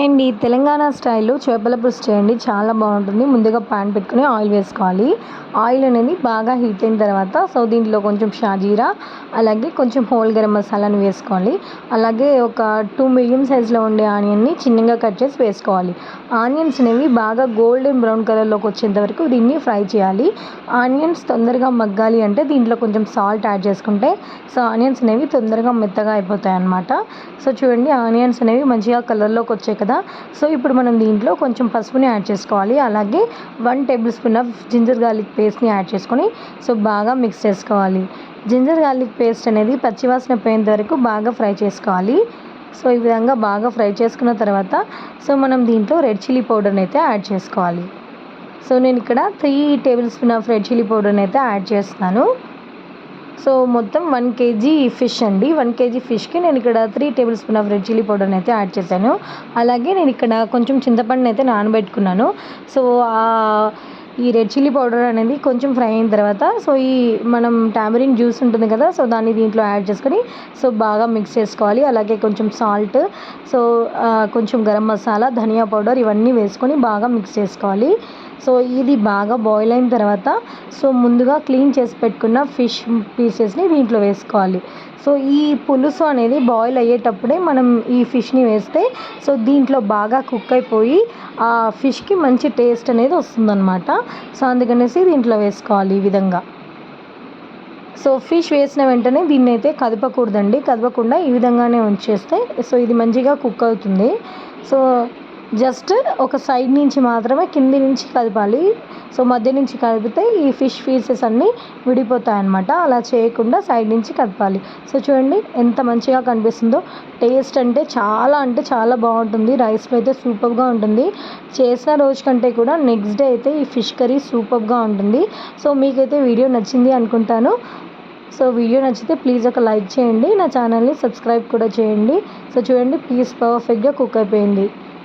And ఈ తెలంగాణ స్టైల్లో చేపల పులుసు చేయండి చాలా బాగుంటుంది. ముందుగా పాన్ పెట్టుకుని ఆయిల్ వేసుకోవాలి. ఆయిల్ అనేది బాగా హీట్ అయిన తర్వాత సో దీంట్లో కొంచెం షాజీరా అలాగే కొంచెం హోల్ గరం మసాలాను వేసుకోవాలి. అలాగే ఒక టూ మీడియం సైజులో ఉండే ఆనియన్ని చిన్నగా కట్ చేసి వేసుకోవాలి. ఆనియన్స్ అనేవి బాగా గోల్డెన్ బ్రౌన్ కలర్లోకి వచ్చేంత వరకు దీన్ని ఫ్రై చేయాలి. ఆనియన్స్ తొందరగా మగ్గాలి అంటే దీంట్లో కొంచెం సాల్ట్ యాడ్ చేసుకుంటే సో ఆనియన్స్ అనేవి తొందరగా మెత్తగా అయిపోతాయి అన్నమాట సో చూడండి ఆనియన్స్ అనేవి మంచిగా కలర్లోకి వచ్చాయి కదా సో ఇప్పుడు మనం దీంట్లో కొంచెం పసుపుని యాడ్ చేసుకోవాలి. అలాగే one tablespoon of ginger garlic పేస్ట్ని యాడ్ చేసుకొని సో బాగా మిక్స్ చేసుకోవాలి. జింజర్ గార్లిక్ పేస్ట్ అనేది పచ్చివాసన పోయేంత వరకు బాగా ఫ్రై చేసుకోవాలి. సో ఈ విధంగా బాగా ఫ్రై చేసుకున్న తర్వాత సో మనం దీంట్లో రెడ్ చిల్లీ పౌడర్ని అయితే యాడ్ చేసుకోవాలి. సో నేను ఇక్కడ three tablespoon of red chilli పౌడర్ని అయితే యాడ్ చేస్తున్నాను. సో మొత్తం వన్ కేజీ ఫిష్ అండి. వన్ కేజీ ఫిష్కి నేను ఇక్కడ three tablespoon of red chilli పౌడర్ని అయితే యాడ్ చేశాను. అలాగే నేను ఇక్కడ కొంచెం చింతపండుని అయితే నానబెట్టుకున్నాను. సో ఈ రెడ్ చిల్లీ పౌడర్ అనేది కొంచెం ఫ్రై అయిన తర్వాత సో ఈ మనం టామరిన్ జ్యూస్ ఉంటుంది కదా సో దాన్ని దీంట్లో యాడ్ చేసుకొని సో బాగా మిక్స్ చేసుకోవాలి. అలాగే కొంచెం సాల్ట్ సో కొంచెం గరం మసాలా ధనియా పౌడర్ ఇవన్నీ వేసుకొని బాగా మిక్స్ చేసుకోవాలి. సో ఇది బాగా బాయిల్ అయిన తర్వాత సో ముందుగా క్లీన్ చేసి పెట్టుకున్న ఫిష్ పీసెస్ని దీంట్లో వేసుకోవాలి. సో ఈ పులుసు అనేది బాయిల్ అయ్యేటప్పుడే మనం ఈ ఫిష్ని వేస్తే సో దీంట్లో బాగా కుక్ అయిపోయి ఆ ఫిష్కి మంచి టేస్ట్ అనేది వస్తుందన్నమాట. సో అందుకనేసి దీంట్లో వేసుకోవాలి ఈ విధంగా. సో ఫిష్ వేసిన వెంటనే దీన్ని అయితే కదపకూడదండి. కదపకుండా ఈ విధంగానే ఉంచేస్తే సో ఇది మంచిగా కుక్ అవుతుంది. సో జస్ట్ ఒక సైడ్ నుంచి మాత్రమే కింది నుంచి కదపాలి. సో మధ్య నుంచి కదిపితే ఈ ఫిష్ పీసెస్ అన్నీ విడిపోతాయి అన్నమాట అలా చేయకుండా సైడ్ నుంచి కదపాలి. సో చూడండి ఎంత మంచిగా కనిపిస్తుందో. టేస్ట్ అంటే చాలా అంటే చాలా బాగుంటుంది. రైస్లో అయితే సూపర్గా ఉంటుంది. చేసిన రోజు కంటే కూడా నెక్స్ట్ డే అయితే ఈ ఫిష్ కర్రీ సూపర్గా ఉంటుంది. సో మీకైతే వీడియో నచ్చింది అనుకుంటాను. సో వీడియో నచ్చితే ప్లీజ్ ఒక లైక్ చేయండి. నా ఛానల్ని సబ్స్క్రైబ్ కూడా చేయండి. సో చూడండి పీస్ పర్ఫెక్ట్గా కుక్ అయిపోయింది.